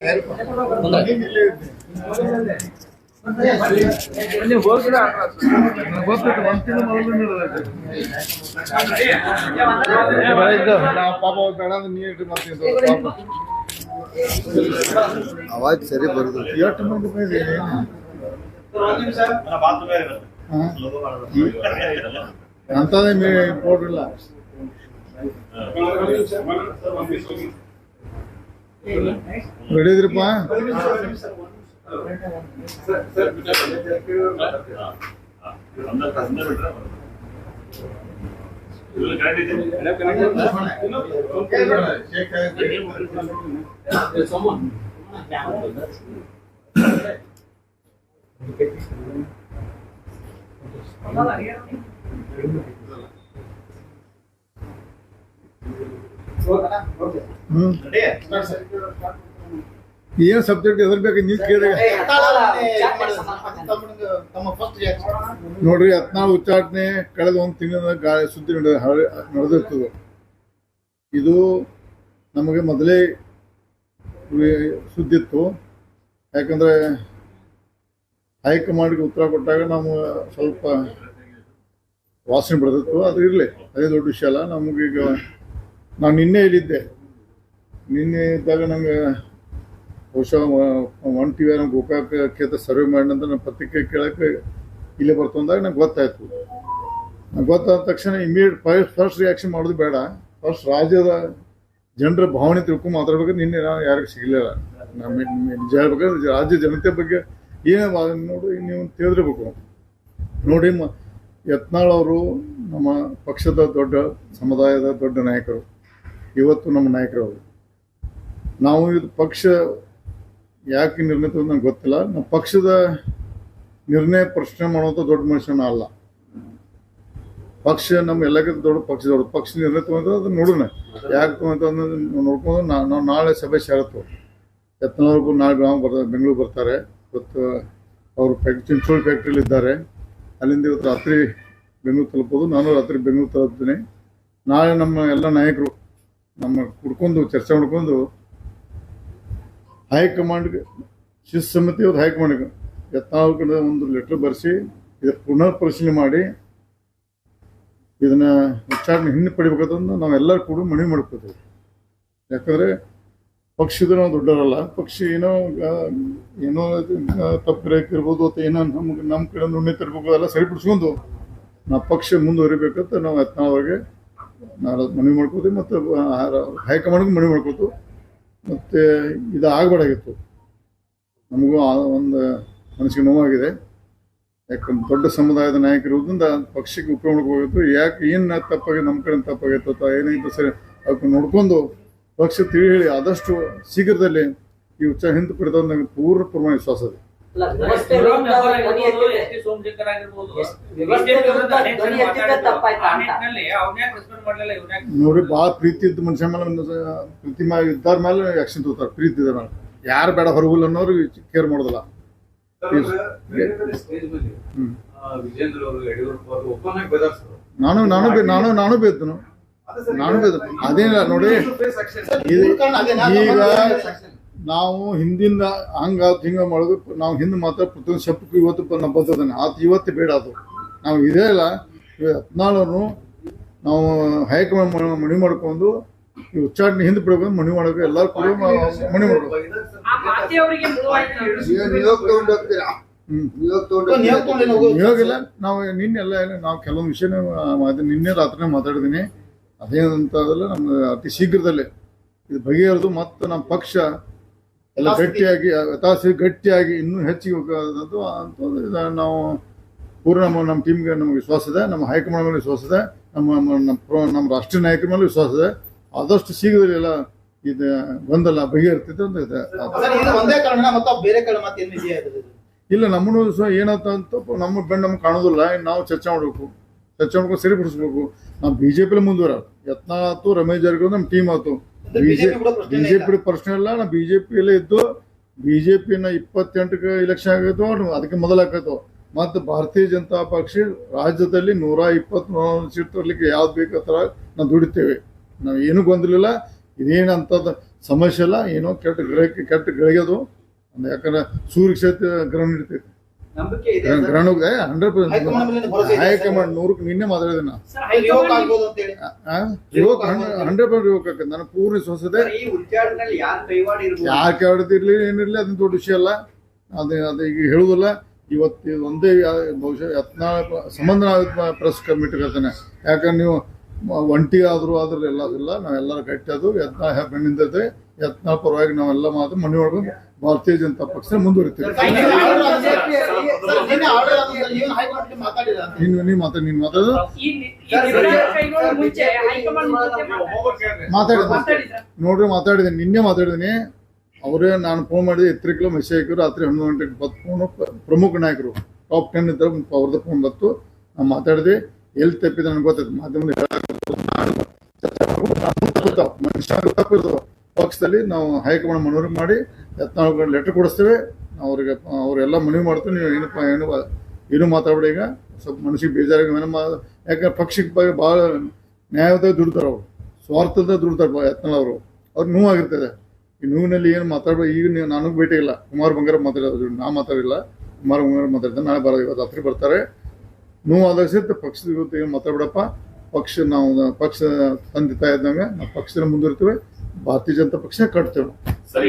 ಪಾಪ ಅವಾಜ್ ಸರಿ ಬರುದು. ಎಷ್ಟು ಮಂದಿ ಬಂದಿದೆ ಅಂತದೇ ಮೇ ரெடி இருப்பான் Thank you. ಏನ್ ಸಬ್ಜೆಕ್ಟ್ ಎದ್ರ ಬೇಕು ನೀವು ಕೇಳಿದಾಗ ನೋಡ್ರಿ ಹತ್ನಾಳು ಉಚ್ಚಾಟನೆ ಕಳೆದ ಒಂದು ತಿಂಗಳ ಗಾಳಿ ಸುದ್ದಿ ನಡೆದ ನಡೆದಿರ್ತದೆ. ಇದು ನಮಗೆ ಮೊದಲೇ ಸುದ್ದಿ ಇತ್ತು ಯಾಕಂದ್ರೆ ಹೈಕಮಾಂಡ್ಗೆ ಉತ್ತರ ಕೊಟ್ಟಾಗ ನಾವು ಸ್ವಲ್ಪ ವಾಸನೆ ಬೆಳೆದಿತ್ತು ಅದು ಇರಲಿ ಅದೇ ದೊಡ್ಡ ವಿಷಯ ಅಲ್ಲ. ನಮಗೀಗ ನಾನು ನಿನ್ನೆ ಹೇಳಿದ್ದೆ. ನಿನ್ನೆ ಇದ್ದಾಗ ನಂಗೆ ಬಹುಶಃ ಒನ್ ಟಿ ವಿ ನಮ್ಗೆ ಉಪಯೋಗಕ್ಕೆ ಕ್ಷೇತ್ರ ಸರ್ವೆ ಮಾಡಿದಂತ ನಮ್ಮ ಪತ್ರಿಕೆ ಕೇಳಕ್ಕೆ ಇಲ್ಲೇ ಬರ್ತಂದಾಗ ನಂಗೆ ಗೊತ್ತಾಯ್ತು. ನಂಗೆ ಗೊತ್ತಾದ ತಕ್ಷಣ ಇಮಿಡಿಯೇಟ್ ಫಸ್ಟ್ ಫಸ್ಟ್ ರಿಯಾಕ್ಷನ್ ಮಾಡೋದು ಬೇಡ. ಫಸ್ಟ್ ರಾಜ್ಯದ ಜನರ ಭಾವನೆ ತಿಳ್ಕೊಂಡು ಮಾತಾಡ್ಬೇಕು ನಿನ್ನೆ ನಾವು ಯಾರಿಗೂ ಸಿಗಲಿಲ್ಲ. ನಮ್ಮ ನಿಜ ಹೇಳ್ಬೇಕಾದ್ರೆ ರಾಜ್ಯ ಜನತೆ ಬಗ್ಗೆ ಏನು ನೋಡಿ, ನೀವು ತಿಳಿದಿರ್ಬೇಕು. ನೋಡಿ ಯತ್ನಾಳ್ ಅವರು ನಮ್ಮ ಪಕ್ಷದ ದೊಡ್ಡ ಸಮುದಾಯದ ದೊಡ್ಡ ನಾಯಕರು. ಇವತ್ತು ನಮ್ಮ ನಾಯಕರು ನಾವು ಇದು ಪಕ್ಷ ಯಾಕೆ ನಿರ್ಣಯ ನಂಗೆ ಗೊತ್ತಿಲ್ಲ. ನಮ್ಮ ಪಕ್ಷದ ನಿರ್ಣಯ ಪ್ರಶ್ನೆ ಮಾಡುವಂಥ ದೊಡ್ಡ ಮನುಷ್ಯನ ಅಲ್ಲ. ಪಕ್ಷ ನಮ್ಮ ಎಲ್ಲಕ್ಕಿಂತ ದೊಡ್ಡ ಪಕ್ಷ ದೊಡ್ಡ ಪಕ್ಷ ನಿರ್ಣಯ ತಗೊಂಡ್ರೆ ಅದನ್ನ ನೋಡೋಣ. ಯಾಕೆ ತಗೊಂತ ನೋಡ್ಕೊಂಡು ನಾವು ನಾಳೆ ಸಭೆ ಸೇರತ್ತು ಎತ್ತನವ್ರಿಗೂ ನಾಳೆ ಗ್ರಾಮ ಬರ್ತಾರೆ ಬೆಂಗಳೂರು ಬರ್ತಾರೆ. ಇವತ್ತು ಅವರು ಫ್ಯಾಕ್ಟ್ರಿ ಚಿಂಚೋಳಿ ಫ್ಯಾಕ್ಟ್ರಿಲಿ ಇದ್ದಾರೆ. ಅಲ್ಲಿಂದ ಇವತ್ತು ರಾತ್ರಿ ಬೆಂಗಳೂರು ತಲುಪೋದು. ನಾನು ರಾತ್ರಿ ಬೆಂಗಳೂರು ತಲುಪ್ತೀನಿ. ನಾಳೆ ನಮ್ಮ ಎಲ್ಲ ನಾಯಕರು ನಮ್ಮ ಕುಡ್ಕೊಂಡು ಚರ್ಚೆ ಮಾಡ್ಕೊಂಡು ಹೈಕಮಾಂಡ್ಗೆ ಶಿಸ್ತು ಸಮಿತಿ ಅವ್ರು ಹೈಕಮಾಂಡ್ಗೆ ಯತ್ನಾಳ್ ಕಡೆ ಒಂದು ಲೆಟ್ರ್ ಬರೆಸಿ, ಇದ್ರ ಪುನರ್ ಪರಿಶೀಲನೆ ಮಾಡಿ, ಇದನ್ನ ವಿಚಾರಣೆ ಹಿಂದೆ ಪಡಿಬೇಕಂತಂದು ನಾವೆಲ್ಲರೂ ಕೂಡ ಮನವಿ ಮಾಡ್ಕೋತೀವಿ. ಯಾಕಂದ್ರೆ, ಪಕ್ಷದ ನಾವು ದೊಡ್ಡವರಲ್ಲ, ಪಕ್ಷಿ ಏನೋ ಏನೋ ತಪ್ಪಿರಕ್ಕಿರ್ಬೋದು ಅಥವಾ ಏನೋ ನಮ್ಗೆ ನಮ್ಮ ಕಡೆ ನುಣ್ಣೆ ತರಬೇಕು ಅದೆಲ್ಲ ಸರಿಪಡಿಸ್ಕೊಂಡು, ನಾವು ಪಕ್ಷ ಮುಂದುವರಿಬೇಕಂತ ನಾವು ಯತ್ನಾಳವ್ರಿಗೆ ನಾವು ಮನವಿ ಮಾಡ್ಕೊಳ್ತೀವಿ ಮತ್ತು ಹೈಕಮಾಂಡ್ಗೂ ಮನವಿ ಮಾಡ್ಕೊತು ಮತ್ತು ಇದು ಆಗಬಾರ್ದಾಗಿತ್ತು ನಮಗೂ ಒಂದು ಮನಸ್ಸಿಗೆ ನೋವಾಗಿದೆ. ಯಾಕಂದ್ರೆ ದೊಡ್ಡ ಸಮುದಾಯದ ನಾಯಕರಿರೋದ್ರಿಂದ ಪಕ್ಷಕ್ಕೆ ಉಪಯೋಗ ಮಾಡ್ಕೋಬೇಕು ಯಾಕೆ ಏನು ತಪ್ಪಾಗಿ ನಮ್ಮ ಕಡೆ ತಪ್ಪಾಗೈತೆ ಅಥವಾ ಏನಾಗಿತ್ತು ಸರಿ ಅದಕ್ಕೆ ನೋಡ್ಕೊಂಡು ಪಕ್ಷ ತಿಳಿ ಹೇಳಿ ಆದಷ್ಟು ಶೀಘ್ರದಲ್ಲಿ ಈ ಉಚ್ಚ ಹಿಂದೆ ಪಡೆದ ಪೂರ್ಣ ಪ್ರಮಾಣ ವಿಶ್ವಾಸ ಇದೆ ನೋಡಿ ಭಾಳ ಪ್ರೀತಿ ಇದ್ದ ಮನುಷ್ಯ ಮೇಲೆ ಪ್ರೀತಿ ಮೇಲೆ ಇದ್ದಾರ ಮೇಲೆ ಆಕ್ಷನ್ ತಗೋತಾರೆ. ಪ್ರೀತಿ ಇದ್ದಾರ ಮೇಲೆ. ಯಾರು ಬೇಡ ಹೊರಗುಲ್ ಅನ್ನೋರು ಕೇರ್ ಮಾಡೋದಿಲ್ಲ. ನಾನು ನಾನು ನಾನು ನಾನು ಬೇತನು ನಾನು ಬೇದ ಅದೇನಿಲ್ಲ ನೋಡಿ. ಈಗ ನಾವು ಹಿಂದಿಂದ ಹಂಗ ಹಿಂಗ ಮಾಡೋದು ನಾವು ಹಿಂದೆ ಮಾತ್ರ ಪ್ರತಿಯೊಂದು ಶಬ್ದಕ್ಕೂ ಇವತ್ತು ಪ- ಆತು ಬರ್ತದಾನೆ. ಆತ ಇವತ್ತು ಬೇಡ ಅದು. ನಾವು ಇದೇ ಇಲ್ಲ ಹದಿನಾಲ್ಕು ನಾವು ಹೈಕಮಾಂಡ್ ಮಣಿ ಮಾಡ್ಕೊಂಡು ಈ ಉಚ್ಚಾಟನೆ ಹಿಂದೆ ಬಿಡಬೇಕು ಮಣಿ ಮಾಡಬೇಕು ಎಲ್ಲರೂ ಕೂಡ ಮಣಿ ಮಾಡಬೇಕು ಮಾಡ್ಬೇಕು. ಆ ಮಾತೆಯವರಿಗೆ ಮುಳುವಾಯ್ತು ಈಗ ನಿಯೋಗ ತಗೊಂಡು ಹೋಗ್ತೀರಾ ಹ್ಮ್. ನಿಯೋಗ ತಗೊಂಡು ಇವಾಗಿಲ್ಲ ನಾವು ನಿನ್ನೆಲ್ಲ ನಾವು ಕೆಲವೊಂದು ವಿಷಯ ನಿನ್ನೆ ರಾತ್ರಿ ಮಾತಾಡಿದ್ದೀನಿ ಅದೇನಂತ ನಮ್ಗೆ ಅತಿ ಶೀಘ್ರದಲ್ಲೇ. ಇದು ಬಗೆಹರಿದು ಮತ್ತು ನಮ್ಮ ಪಕ್ಷ ಎಲ್ಲ ಗಟ್ಟಿಯಾಗಿ ತಾಸಿ ಗಟ್ಟಿಯಾಗಿ ಇನ್ನೂ ಹೆಚ್ಚಿಗೆ ಹೋಗೋದಂತೂ ಅಂತಂದ್ರೆ ನಾವು ಪೂರ್ಣ ನಮ್ಮ ನಮ್ಮ ಟೀಮ್ಗೆ ನಮಗೆ ವಿಶ್ವಾಸ ಇದೆ ನಮ್ಮ ಹೈಕಮಾಂಡ್ ಮೇಲೆ ವಿಶ್ವಾಸ ಇದೆ ನಮ್ಮ ನಮ್ಮ ನಮ್ಮ ರಾಷ್ಟ್ರೀಯ ನಾಯಕರ ಮೇಲೆ ವಿಶ್ವಾಸ ಇದೆ. ಆದಷ್ಟು ಶೀಘ್ರದಲ್ಲಿ ಎಲ್ಲ ಇದು ಗೊಂದಲ ಬಗೆಹರಿತೈತೆ ಅಂತ ಇದೆ. ಇಲ್ಲ ನಮ್ಮನ್ನು ಸಹ ಏನಾಯ್ತು ಅಂತ ನಮ್ಮ ಬೆಂಡ್ ನಮ್ಗೆ ಕಾಣೋದಿಲ್ಲ ನಾವು ಚರ್ಚೆ ಮಾಡಬೇಕು. ಚರ್ಚೆ ಮಾಡ್ಕೊಂಡು ಸರಿಪಡಿಸ್ಬೇಕು. ನಾವು ಬಿ ಜೆ ಪಿಲಿ ಮುಂದುವರ ಯತ್ನ ಆಯ್ತು ರಮೇಶ್ ಜಾರಕಿಹೊಳಿ ನಮ್ಮ ಟೀಮ್ ಆಯ್ತು. ಬಿಜೆಪಿ ಪ್ರಶ್ನೆ ಇಲ್ಲ. ಬಿಜೆಪಿ ಬಿಜೆಪಿಯಲ್ಲೇ ಇದ್ದು ಬಿಜೆಪಿನ ಇಪ್ಪತ್ತೆಂಟಕ್ಕೆ ಇಲೆಕ್ಷನ್ ಆಗೈತು ಅದಕ್ಕೆ ಮೊದಲಾಕೈತು ಮತ್ತು ಭಾರತೀಯ ಜನತಾ ಪಕ್ಷ ರಾಜ್ಯದಲ್ಲಿ ನೂರ ಇಪ್ಪತ್ತ್ ಸೀಟ್ ತರಲಿಕ್ಕೆ ಯಾವ್ದು ಬೇಕು ಥರ ನಾವು ದುಡಿತೇವೆ. ನಾವು ಏನೂ ಗೊಂದಲಿಲ್ಲ ಅಂಥದ್ದು ಸಮಸ್ಯೆ ಇಲ್ಲ. ಏನೋ ಕೆಟ್ಟ ಗ್ರಹಕ್ಕೆ ಕೆಟ್ಟ ಗಳಿಗೆದು ಯಾಕಂದ್ರೆ ಸೂರ್ಯ ಕ್ಷೇತ್ರ ಗ್ರಹಣ ನಡೀತೈತಿ. ಹೋಗಿದೆ. ಹಂಡ್ರೆಡ್ ಪರ್ಸೆಂಟ್ ಹೈಕಮಾಂಡ್ ನೂರಕ್ಕೆ ನಿನ್ನೆ ಮಾತಾಡಿದೆ ನಾ ರಿವೋಕ್ ಅಂತ ಹೇಳಿ. ರಿವೋಕ್ ಹಂಡ್ರೆಡ್ ಪರ್ಸೆಂಟ್ ರಿವೋಕ್ ಆಕೈತೆ ನನಗೆ ಪೂರ್ಣ ವಿಶ್ವಾಸ ಇದೆ ಈ ಉಚ್ಚಾರಣೆಯಲ್ಲಿ ಯಾರು ಕೈವಾಡ ಇರ್ಬೋದು? ಯಾರು ಕೆಳದಿರ್ಲಿ ಏನಿರ್ಲಿ ಅದನ್ನ ದೊಡ್ಡ ವಿಷಯ ಅಲ್ಲ. ಅದ ಅದು ಈಗ ಹೇಳುದಿಲ್ಲ ಇವತ್ತು ಒಂದೇ ಬಹುಶಃ ಯತ್ನ ಸಂಬಂಧ ಪ್ರೆಸ್ ಕಮಿಟಿ ಕರ್ತಾನೆ ಯಾಕಂದ್ರೆ ನೀವು ಒಂಟಿ ಆದ್ರೂ ಆದ್ರೆ ಎಲ್ಲ ಇಲ್ಲ. ನಾವೆಲ್ಲರೂ ಕಟ್ಟೋದು ಯತ್ನ ಯತ್ನಾಳ್ ಯತ್ನ ಪರವಾಗಿ ನಾವೆಲ್ಲ ಮಾತು ಮನೆಯೊಳಗೆ ಭಾರತೀಯ ಜನತಾ ಪಕ್ಷ ಮುಂದುವರಿತೀವಿ. ನೀನು ನೀ ಮಾತಾಡಿ. ನೀನು ಮಾತಾಡೋದು ಮಾತಾಡಿದ ನೋಡ್ರಿ ಮಾತಾಡಿದ್ದೀನಿ ನಿನ್ನೆ ಮಾತಾಡಿದ್ದೀನಿ ಅವರೇ ನಾನು ಫೋನ್ ಮಾಡಿದೆ ಕಿಲೋ ಮೆಸೇಜ್ ಹಾಕಿದ್ರು ರಾತ್ರಿ ಹನ್ನೊಂದು ಗಂಟೆಗೆ ಬತ್ ಫೋನು ಪ್ರಮುಖ ನಾಯಕರು. ಟಾಪ್ ಟೆನ್ ಇದ್ದಾಗ ಅವ್ರದ್ದು ಫೋನ್ ಬತ್ತು ನಾನು ಮಾತಾಡಿದೆ. ಎಲ್ಲಿ ತಪ್ಪಿದೆ ನನಗೆ ಗೊತ್ತಾಯ್ತು. ಮಾಧ್ಯಮದ ತಪ್ಪಿರ್ತಾವ ಪಕ್ಷದಲ್ಲಿ ನಾವು ಹೈಕಮಾಂಡ್ ಮನವರಿಕೆ ಮಾಡಿ ಯತ್ನಾಳ್ ಲೆಟರ್ ಕೊಡಿಸ್ತೇವೆ. ಅವ್ರಿಗೆ, ಅವರೆಲ್ಲ ಮನವಿ ಮಾಡ್ತೀವಿ ನೀವು ಏನಪ್ಪ ಏನು ಏನು ಮಾತಾಡ್ಬೇಡಿ ಈಗ. ಸ್ವಲ್ಪ ಮನಸ್ಸಿಗೆ ಬೇಜಾರಾಗಿ ಮಾ, ಯಾಕಂದ್ರೆ ಪಕ್ಷಕ್ಕೆ ಬಗ್ಗೆ ಭಾಳ ನ್ಯಾಯದ ದುಡ್ತಾರೆ ಅವರು. ಸ್ವಾರ್ಥದ ದುಡ್ತಾರೆ ಯತ್ನಾಳ್ ಅವರು. ಅವ್ರಿಗೆ ನೋವಾಗಿರ್ತದೆ ಈ ನೋವಿನಲ್ಲಿ ಏನು ಮಾತಾಡೋ ಈಗ ನೀವು, ನನಗೆ ಭೇಟಿ ಇಲ್ಲ. ಕುಮಾರ್ ಬಂಗಾರ ಮಾತಾಡೋದು ನಾ ಮಾತಾಡಿಲ್ಲ. ಕುಮಾರ್ ಬಂಗಾರ ಮಾತಾಡ್ತಾರೆ ನಾಳೆ ಬರೋದು, ಇವತ್ತು ರಾತ್ರಿ ಬರ್ತಾರೆ. ನೋವು ಆದಾಗ ಸಹಿತ ಪಕ್ಷದ ಇವತ್ತು ಏನು ಮಾತಾಡ್ಬಿಡಪ್ಪ. ಪಕ್ಷ ನಾವು ಪಕ್ಷ ತಂದೆ ತಾಯಿ ಇದ್ದಂಗೆ ನಾವು ಪಕ್ಷದಲ್ಲಿ ಮುಂದುವರಿತೇವೆ ಭಾರತೀಯ ಜನತಾ ಪಕ್ಷ ಕಟ್ತೇವೆ. ಸರಿ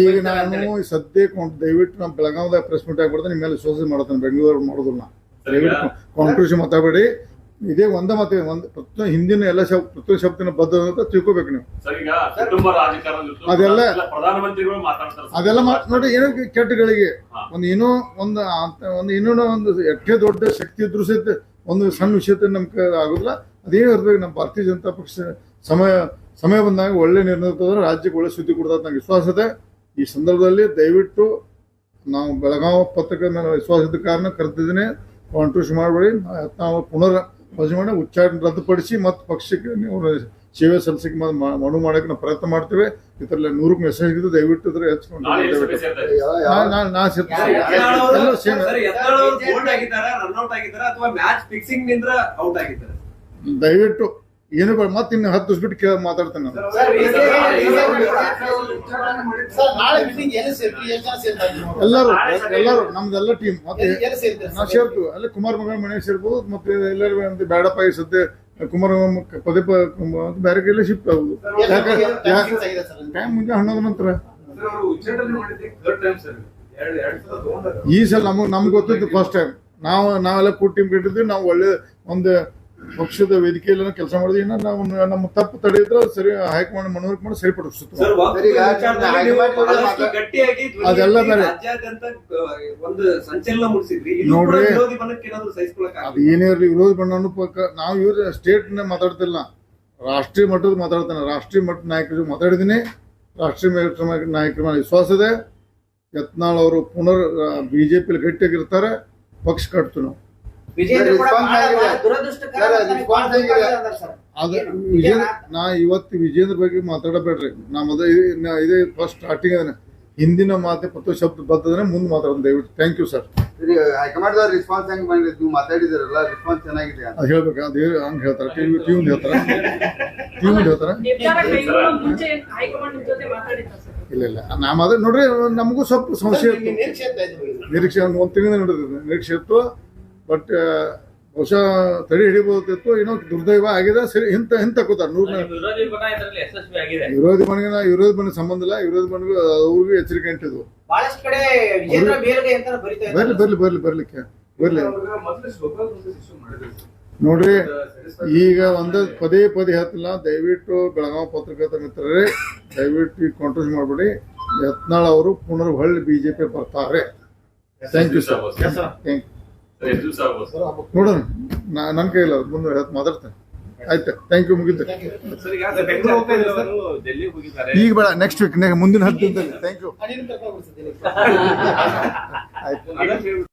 ಈಗ ನಾನು. ಸದ್ಯಕ್ಕೆ ಒಂದು ದಯವಿಟ್ಟು ನಾವು ಬೆಳಗಾವದಾಗ ಪ್ರೆಸ್ ಮೀಟ್ ಆಗ್ಬಿಡ್ತೇನೆ ನಿಮ್ಮ ಮೇಲೆ ವಿಶ್ವಾಸ ಮಾಡ್ತೇನೆ ಬೆಂಗಳೂರು ಮಾಡೋದಿಲ್ಲ. ದಯವಿಟ್ಟು ಕಾಂಟ್ರಿಬ್ಯೂಷನ್ ಮಾತಾಡಬೇಡಿ. ಇದೇ ಒಂದೇ ಮತ್ತೆ ಒಂದು ಪ್ರತಿ ಹಿಂದಿನ ಎಲ್ಲ ಶಬ್ದ ಪ್ರತಿ ಶಬ್ದನ ಬದ್ಧ ಅಂತ ತಿಳ್ಕೊಬೇಕು ನೀವು. ಅದೆಲ್ಲ-. ಅದೆಲ್ಲ ನೋಡಿ ಏನೋ ಕೆಟ್ಟಗಳಿಗೆ ಒಂದು ಏನೋ ಒಂದು ಒಂದು ಇನ್ನೂ ಒಂದು ಎಷ್ಟೇ ದೊಡ್ಡ ಶಕ್ತಿ ಇದ್ರೂ ಸಹಿತ ಒಂದು ಸಣ್ಣ ವಿಷಯ ನಮ್ಗೆ ಆಗೋದಿಲ್ಲ. ಅದೇನು ಇರ್ಬೇಕು ನಮ್ಮ ಭಾರತೀಯ ಜನತಾ ಪಕ್ಷ ಸಮಯ ಸಮಯ ಬಂದಾಗ ಒಳ್ಳೆ ನಿರ್ಣಯ ತಗೊಂಡ್ರೆ ರಾಜ್ಯಕ್ಕೆ ಒಳ್ಳೆ ಸುದ್ದಿ ಕೊಡ್ತದೆ ನಂಗೆ ವಿಶ್ವಾಸ ಇದೆ. ಈ ಸಂದರ್ಭದಲ್ಲಿ ದಯವಿಟ್ಟು ನಾವು ಬೆಳಗಾವಿ ಪತ್ರಿಕೆ ಮೇಲೆ ವಿಶ್ವಾಸದ ಕಾರಣ ಕರೆತಿದ್ದೀನಿ ಕಾಂಟ್ರಿಬ್ಯೂಷನ್ ಮಾಡಬೇಡಿ. ನಾವು ಪುನರ್ ವಜೆ ಮಾಡಿ ಉಚ್ಚಾರಣೆ ರದ್ದುಪಡಿಸಿ ಮತ್ತು ಪಕ್ಷಕ್ಕೆ ನೀವು ಸೇವೆ ಸಲ್ಲಿಸಕ್ಕೆ ಮನವಿ ಮಾಡೋಕೆ ನಾವು ಪ್ರಯತ್ನ ಮಾಡ್ತೇವೆ ಇದರಲ್ಲಿ ನೂರಕ್ಕೆ ಮೆಸೇಜ್ ಇದ್ದು ದಯವಿಟ್ಟು ಇದ್ರೆ ಇದೆ. ನಾ- ಸೇರ್ತೀನಿ. ಎಲ್ಲರೂ ಸೇಮ್ ದಯವಿಟ್ಟು ಏನು ಬೇಡ ಮತ್ತೆ ಇನ್ನು ಹತ್ತು ದಿವಸ ಬಿಟ್ಟು ಕೇಳ ಮಾತಾಡ್ತೇನೆ ನಾನು. ಸರ್, ಸರ್, ನಾಳೆ ಮೀಟಿಂಗ್ ಏನು ಸೇರ್ತೀವಿ ಎಷ್ಟು ಜನ ಎಲ್ಲರೂ ಎಲ್ಲರೂ ನಮ್ದೆಲ್ಲ ಟೀಮ್ ಮತ್ತೆ ನಾ ಏನು ನಾವು ಸರ್? ಸೇರ್ತೀವಿ. ಅಲ್ಲಿ ಕುಮಾರ್ ಮಗಳ ಮನೆ ಸೇರ್ಬೋದು ಮತ್ತೆ ಎಲ್ಲರಿಗೂ ಅಂತ ಬೇಡಪ್ಪ ಈ ಸದ್ಯ ಕುಮಾರ ಪದೇ ಪ ಬೇರೆ ಕೈಲಿ ಶಿಫ್ಟ್ ಆಗುದು? ಟೈಮ್ ಮುಂಜಾನೆ ಹನ್ನೊಂದು ನಂತರ. ಈ ಸಲ ನಮಗೆ ನಮ್ಗೆ ಗೊತ್ತಿತ್ತು ಫಸ್ಟ್ ಟೈಮ್ ನಾವು ನಾವೆಲ್ಲ ಕೂಟ್ ಟೀಮ್ ಕಟ್ಟಿದ್ವಿ ನಾವು ಒಳ್ಳೆ ಒಂದು ಪಕ್ಷದ ವೇದಿಕೆಯಲ್ಲಿ ಕೆಲಸ ಮಾಡಿದ್ರೆ ನಾವು ನಮ್ಮ ತಪ್ಪು ತಡೆಯಿದ್ರೆ ಸರಿ ಹೈಕಮಾಂಡ್ ಮನವರಿಕೆ ಮಾಡಿ ಸರಿಪಡಿಸುತ್ತೆ ಅದೆಲ್ಲ ಬೇರೆ. ನೋಡ್ರಿ. ಅದು ಏನೇ ಇರಲಿ ವಿರೋಧ ಬಣ್ಣ ಪಕ್ಕ ನಾವು ಇವ್ರ ಸ್ಟೇಟ್ ಮಾತಾಡ್ತಿಲ್ಲ. ರಾಷ್ಟ್ರೀಯ ಮಟ್ಟದ ಮಾತಾಡ್ತಾನೆ. ರಾಷ್ಟ್ರೀಯ ಮಟ್ಟದ ನಾಯಕರು ಮಾತಾಡಿದ್ದೀನಿ. ರಾಷ್ಟ್ರೀಯ ಮಟ್ಟದ ನಾಯಕರ ಮೇಲೆ ವಿಶ್ವಾಸ ಇದೆ. ಯತ್ನಾಳ್ ಅವರು ಪುನರ್ ಬಿಜೆಪಿಲಿ ಗಟ್ಟಿಯಾಗಿರ್ತಾರೆ. ಪಕ್ಷ ಕಟ್ತು ನಾವು. ವಿಜೇಂದ್ರ ಕೂಡ response ಬಹಳ- ಆಗಿದೆ. ದುರದೃಷ್ಟಕರ ಸರ್, ನನಗೆ response ಆಗಿದೆ. ಆಗಿದೆ. ಸರ್. ಅದು ಏನು- ವಿಜೇಂದ್ರ ನಾ ಇವತ್ತು ವಿಜೇಂದ್ರ ಬಗ್ಗೆ ಮಾತಾಡಬೇಡ್ರಿ. ನಾ ಮೊದಲ ಇದೇ ಫಸ್ಟ್ ಸ್ಟಾರ್ಟಿಂಗ್ ಅದನ್ನ ಹಿಂದಿನ ಮಾತೆ ಪತ್ತು ಶಬ್ದ ಬರ್ತದ್ರೆ ಮುಂದೆ ಮಾತಾಡೋದು ದಯವಿಟ್ಟು. ಥ್ಯಾಂಕ್ ಯು ಸರ್ ರೆಸ್ಪಾನ್ಸ್ ಹೆಂಗ್ ನೀವು ಮಾತಾಡಿದಿರಲ್ಲ ರೆಸ್ಪಾನ್ಸ್ ಚೆನ್ನಾಗಿದೆ ಅಂತ. ಅದು ಹೇಳ್ಬೇಕು. ಅದು ಹಂಗೆ ಹೇಳ್ತಾರೆ. ಟಿವಿ ಟಿವಿ ಹೇಳ್ತಾರೆ? ಟಿವಿ ಹೇಳ್ತಾರೆ? ನಿರ್ಧಾರ ಕೈಗೊಳ್ಳೋ ಮುಂಚೆ ಹೈಕಮಾಂಡ್ ಜೊತೆ ಮಾತಾಡಿದ್ರ ಸರ್. ಇಲ್ಲ ಇಲ್ಲ. ನಾ ಮಾತ್ರ ನೋಡ್ರಿ ನಮಗೂ ಸ್ವಲ್ಪ ಸಂಶಯ ಇತ್ತು ನಿರೀಕ್ಷೆ ಒಂದು ತಿಂಗಳಿಂದ ನಡೆದಿದೆ. ನಿರೀಕ್ಷೆ ಇತ್ತು. ಬಟ್ ಬಹುಶಃ ತಡೆ ಹಿಡಿಬಹುದಿತ್ತು ಏನೋ ದುರ್ದೈವ ಆಗಿದೆ. ಸರಿ ಇಂತ ಇಂತ ಕೂತಾರೆ ನೂರ ವಿರೋಧಿ ಮನೆಗಿನ ವಿರೋಧಿ ಬಣ್ಣ ಸಂಬಂಧ ಇಲ್ಲ. ವಿರೋಧಿ ಮನೆಗೆ ಅವ್ರಿಗೂ ಎಚ್ಚರಿಕೆ ಅಂಟಿದ್ವು ಬಹಳಷ್ಟು ಕಡೆ ವಿಜೇಂದ್ರ ಬೇಲ್ಗೆ ಅಂತ ಬರಿತಾ ಇದ್ದಾರೆ. ಬರ್ಲಿ ಬರ್ಲಿ ಬರ್ಲಿ ಬರ್ಲಿಕ್ಕೆ. ಬರ್ಲಿ. ನೋಡ್ರಿ ಈಗ ಒಂದು ಪದೇ ಪದೇ ಹತ್ತಿಲ್ಲ ದಯವಿಟ್ಟು ಬೆಳಗಾವಿ ಪತ್ರಕರ್ತ ಮಿತ್ರರೇ ದಯವಿಟ್ಟು ಈಗ ಕಾಂಟ್ರೋಲ್ ಮಾಡಬೇಡಿ. ಯತ್ನಾಳ್ ಅವರು ಪುನರ್ ಹೊಳ್ಳಿ ಬಿಜೆಪಿ ಬರ್ತಾರೆ thank you sir thank sir, ಎಷ್ಟು ದಿವಸ ಆಗ್ಬೋದು. ಸರ್? ನೋಡೋಣ. ನಾ ನನ್ನ ಕೈಲ್ಲ ಮುಂದೆ ಮಾತಾಡ್ತೇನೆ. ಆಯ್ತು ಥ್ಯಾಂಕ್ ಯು ಮುಗಿತು. ಸರ್ ಈಗ ಬೇಡ ನೆಕ್ಸ್ಟ್ ವೀಕ್ ಮುಂದಿನ ಹತ್ತು ದಿನದಲ್ಲಿ. ಥ್ಯಾಂಕ್ ಯು ಆಯ್ತು.